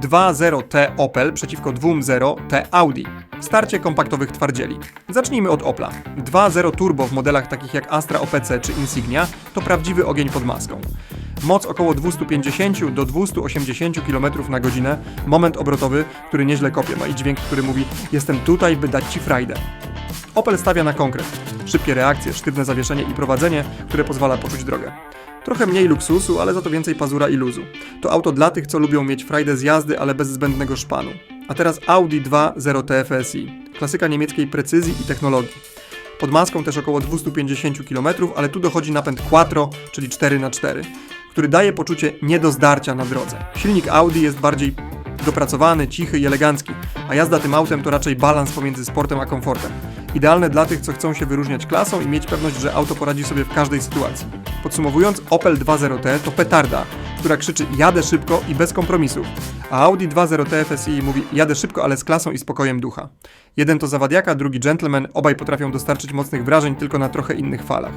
2.0T Opel przeciwko 2.0T Audi. Starcie kompaktowych twardzieli. Zacznijmy od Opla. 2.0 Turbo w modelach takich jak Astra OPC czy Insignia to prawdziwy ogień pod maską. Moc około 250 do 280 km na godzinę, moment obrotowy, który nieźle kopie, no i dźwięk, który mówi jestem tutaj, by dać Ci frajdę. Opel stawia na konkret. Szybkie reakcje, sztywne zawieszenie i prowadzenie, które pozwala poczuć drogę. Trochę mniej luksusu, ale za to więcej pazura i luzu. To auto dla tych, co lubią mieć frajdę z jazdy, ale bez zbędnego szpanu. A teraz Audi 2.0 TFSI. Klasyka niemieckiej precyzji i technologii. Pod maską też około 250 km, ale tu dochodzi napęd Quattro, czyli 4x4, który daje poczucie nie do zdarcia na drodze. Silnik Audi jest bardziej dopracowany, cichy i elegancki, a jazda tym autem to raczej balans pomiędzy sportem a komfortem. Idealne dla tych, co chcą się wyróżniać klasą i mieć pewność, że auto poradzi sobie w każdej sytuacji. Podsumowując, Opel 2.0T to petarda, która krzyczy jadę szybko i bez kompromisów, a Audi 2.0 TFSI mówi jadę szybko, ale z klasą i spokojem ducha. Jeden to zawadiaka, drugi gentleman, obaj potrafią dostarczyć mocnych wrażeń tylko na trochę innych falach.